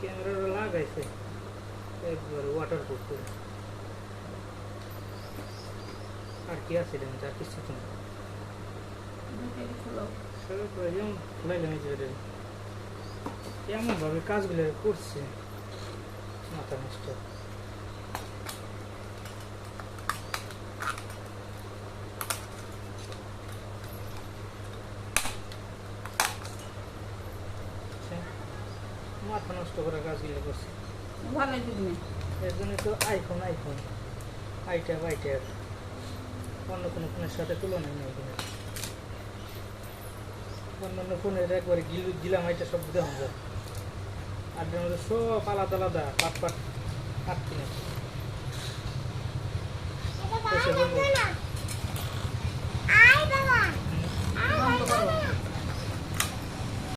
ক্যামেরাটা লাগাইছে। একবার ওয়াটার প্রুফ করে। আর কি আছে রে যা কিছু তো যেমন খোলাইলাম এমনভাবে কাজগুলো করছে। মাথা নষ্ট। মাথা নষ্ট করার কাজগুলো করছে। ভালো দিবি এর জন্য তো আইফোন আইফোন আইট্যাব আইট্যাব অন্য কোনো ফোনের সাথে তুলনায় নেই কিনা অন্যান্য ফোনের একবারে গিল গিলাম আইটা সব দেওয়া যায় আর সব আলাদা আলাদা পাট পাট পাট কিনে।